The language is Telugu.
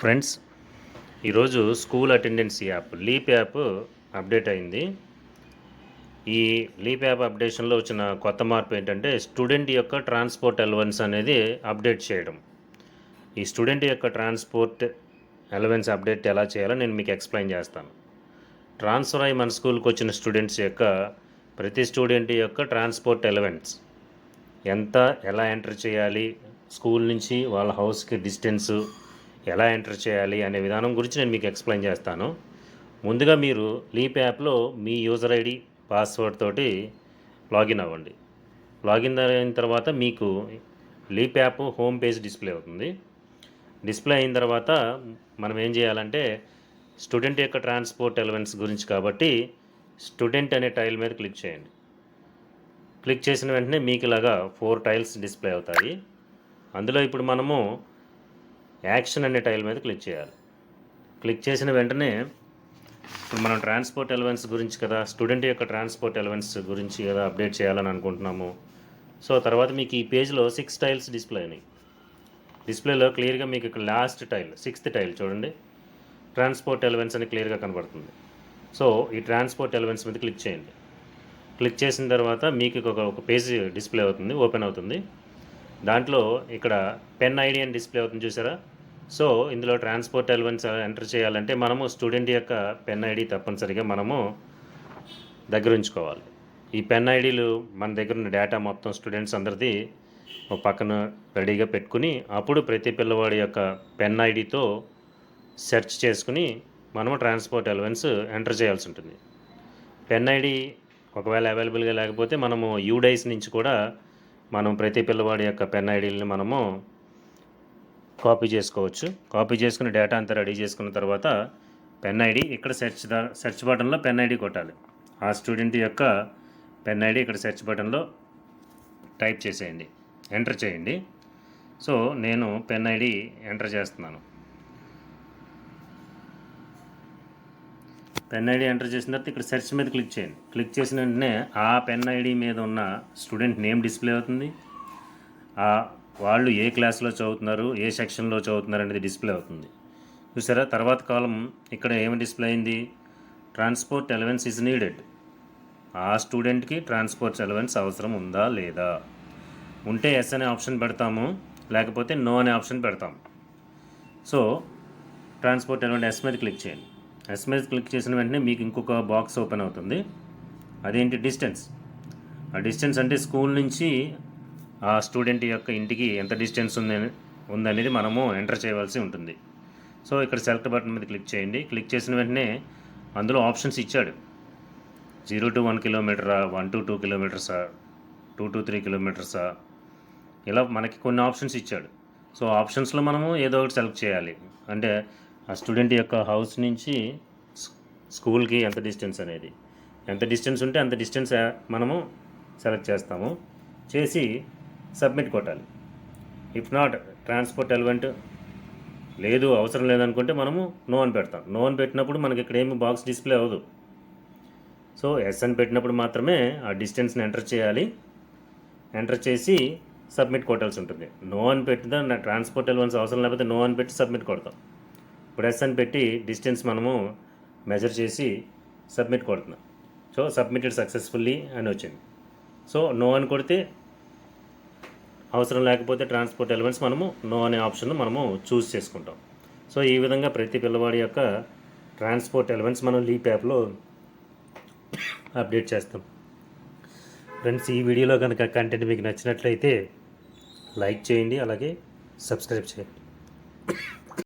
ఫ్రెండ్స్ ఈరోజు school attendance app leap app update అయింది. ఈ లీప్ యాప్ అప్డేషన్లో వచ్చిన కొత్త మార్పు ఏంటంటే స్టూడెంట్ యొక్క ట్రాన్స్పోర్ట్ అలవెన్స్ అనేది అప్డేట్ చేయడం. ఈ స్టూడెంట్ యొక్క ట్రాన్స్పోర్ట్ అలవెన్స్ అప్డేట్ ఎలా చేయాలో నేను మీకు ఎక్స్ప్లెయిన్ చేస్తాను. ట్రాన్స్ఫర్ అయ్యి మన స్కూల్కి వచ్చిన స్టూడెంట్స్ యొక్క ప్రతి స్టూడెంట్ యొక్క ట్రాన్స్పోర్ట్ అలవెన్స్ ఎంత ఎలా ఎంటర్ చేయాలి స్కూల్ నుంచి వాళ్ళ హౌస్కి డిస్టెన్సు ఎలా ఎంటర్ చేయాలి అనే విధానం గురించి నేను మీకు ఎక్స్ప్లెయిన్ చేస్తాను. ముందుగా మీరు లీప్ యాప్లో మీ యూజర్ ఐడి పాస్వర్డ్ తోటి లాగిన్ అవ్వండి. లాగిన్ అయిన తర్వాత మీకు leap app home page display అవుతుంది. డిస్ప్లే అయిన తర్వాత మనం ఏం చేయాలంటే స్టూడెంట్ యొక్క ట్రాన్స్పోర్ట్ ఎలవెన్స్ గురించి కాబట్టి స్టూడెంట్ అనే టైల్ మీద క్లిక్ చేయండి. క్లిక్ చేసిన వెంటనే మీకు ఇలాగా ఫోర్ టైల్స్ డిస్ప్లే అవుతాయి. అందులో ఇప్పుడు మనము యాక్షన్ అనే టైల్ మీద క్లిక్ చేయాలి. క్లిక్ చేసిన వెంటనే ఇప్పుడు మనం ట్రాన్స్పోర్ట్ ఎలవెన్స్ గురించి కదా స్టూడెంట్ యొక్క ట్రాన్స్పోర్ట్ ఎలవెన్స్ గురించి కదా అప్డేట్ చేయాలని అనుకుంటున్నాము. సో తర్వాత మీకు ఈ పేజ్లో సిక్స్ టైల్స్ డిస్ప్లే అయినాయి డిస్ప్లేలో క్లియర్గా మీకు ఇక్కడ లాస్ట్ టైల్ సిక్స్త్ టైల్ చూడండి. ట్రాన్స్పోర్ట్ ఎలవెన్స్ అని క్లియర్గా కనబడుతుంది. సో ఈ ట్రాన్స్పోర్ట్ ఎలవెన్స్ మీద క్లిక్ చేయండి. క్లిక్ చేసిన తర్వాత మీకు ఒక ఒక పేజ్ డిస్ప్లే అవుతుంది ఓపెన్ అవుతుంది. దాంట్లో ఇక్కడ పెన్ ఐడి అని డిస్ప్లే అవుతుంది చూసారా? సో ఇందులో ట్రాన్స్పోర్ట్ ఎలవెన్స్ ఎంటర్ చేయాలంటే మనము స్టూడెంట్ యొక్క పెన్ ఐడి తప్పనిసరిగా మనము దగ్గర ఉంచుకోవాలి. ఈ పెన్ ఐడీలు మన దగ్గర ఉన్న డేటా మొత్తం స్టూడెంట్స్ అందరిది ఒక పక్కన రెడీగా పెట్టుకుని అప్పుడు ప్రతి పిల్లవాడి యొక్క పెన్ ఐడితో సెర్చ్ చేసుకుని మనము ట్రాన్స్పోర్ట్ ఎలవెన్స్ ఎంటర్ చేయాల్సి ఉంటుంది. పెన్ ఐడి ఒకవేళ అవైలబుల్గా లేకపోతే మనము యూడైస్ నుంచి కూడా మనం ప్రతి పిల్లవాడి యొక్క పెన్ ఐడీలని మనము కాపీ చేసుకోవచ్చు. కాపీ చేసుకుని డేటా అంతా రెడీ చేసుకున్న తర్వాత పెన్ ఐడి ఇక్కడ సెర్చ్ దా సెర్చ్ బటన్లో పెన్ ఐడి కొట్టాలి. ఆ స్టూడెంట్ యొక్క పెన్ ఐడి ఇక్కడ సెర్చ్ బటన్లో టైప్ చేసేయండి. ఎంటర్ చేయండి. సో నేను పెన్ ఐడి ఎంటర్ చేస్తున్నాను. పెన్ ఐడి ఎంటర్ చేసిన తర్వాత ఇక్కడ సెర్చ్ మీద క్లిక్ చేయండి. క్లిక్ చేసిన వెంటనే ఆ పెన్ ఐడి మీద ఉన్న స్టూడెంట్ నేమ్ డిస్ప్లే అవుతుంది. ఆ వాళ్ళు ఏ క్లాస్లో చదువుతున్నారు ఏ సెక్షన్లో చదువుతున్నారు అనేది డిస్ప్లే అవుతుంది. చూసారా? తర్వాత కాలం ఇక్కడ ఏమి డిస్ప్లే అయింది? Transport allowance is needed. ఆ స్టూడెంట్కి ట్రాన్స్పోర్ట్ ఎలవెన్స్ అవసరం ఉందా లేదా? ఉంటే ఎస్ అనే ఆప్షన్ పెడతాము లేకపోతే నో అనే ఆప్షన్ పెడతాము. సో ట్రాన్స్పోర్ట్ ఎలవెంట్ ఎస్ మీద క్లిక్ చేయండి. ఎస్ఎంఎస్ క్లిక్ చేసిన వెంటనే మీకు ఇంకొక బాక్స్ ఓపెన్ అవుతుంది. అదేంటి? డిస్టెన్స్ ఆ డిస్టెన్స్ అంటే స్కూల్ నుంచి ఆ స్టూడెంట్ యొక్క ఇంటికి ఎంత డిస్టెన్స్ ఉంది ఉందనేది మనము ఎంటర్ చేయవలసి ఉంటుంది. సో ఇక్కడ సెలెక్ట్ బటన్ మీద క్లిక్ చేయండి. క్లిక్ చేసిన వెంటనే అందులో ఆప్షన్స్ ఇచ్చాడు. జీరో టు వన్ కిలోమీటరా వన్ టు టూ కిలోమీటర్సా టూ టు త్రీ కిలోమీటర్సా ఇలా మనకి కొన్ని ఆప్షన్స్ ఇచ్చాడు. సో ఆప్షన్స్లో మనము ఏదో ఒకటి సెలెక్ట్ చేయాలి. అంటే ఆ స్టూడెంట్ యొక్క హౌస్ నుంచి స్కూల్కి ఎంత డిస్టెన్స్ అనేది. ఎంత డిస్టెన్స్ ఉంటే అంత డిస్టెన్స్ మనము సెలెక్ట్ చేస్తాము. చేసి సబ్మిట్ కొట్టాలి. ఇఫ్ నాట్ ట్రాన్స్పోర్ట్ ఎలిమెంట్ లేదు అవసరం లేదనుకుంటే మనము నో అని పెడతాం. నో అని పెట్టినప్పుడు మనకి ఇక్కడ ఏమి బాక్స్ డిస్ప్లే అవ్వదు. సో ఎస్ అని పెట్టినప్పుడు మాత్రమే ఆ డిస్టెన్స్ని ఎంటర్ చేయాలి. ఎంటర్ చేసి సబ్మిట్ కొట్టాల్సి ఉంటుంది. నో అని పెట్టిన నా ట్రాన్స్పోర్ట్ ఎలిమెంట్స్ అవసరం లేకపోతే నో అని పెట్టి సబ్మిట్ కొడతాం. ఇప్పుడు అని పెట్టి డిస్టెన్స్ మనము మెజర్ చేసి సబ్మిట్ కొడుతున్నాం. సో సబ్మిటెడ్ సక్సెస్ఫుల్లీ అని వచ్చింది. సో నో అని కొడితే అవసరం లేకపోతే ట్రాన్స్పోర్ట్ ఎలిమెంట్స్ మనము నో అనే ఆప్షన్ మనము చూస్ చేసుకుంటాం. సో ఈ విధంగా ప్రతి పిల్లవాడి యొక్క ట్రాన్స్పోర్ట్ ఎలిమెంట్స్ మనం లీప్ యాప్లో అప్డేట్ చేస్తాం. ఫ్రెండ్స్ ఈ వీడియోలో కనుక కంటెంట్ మీకు నచ్చినట్లయితే లైక్ చేయండి అలాగే సబ్స్క్రైబ్ చేయండి.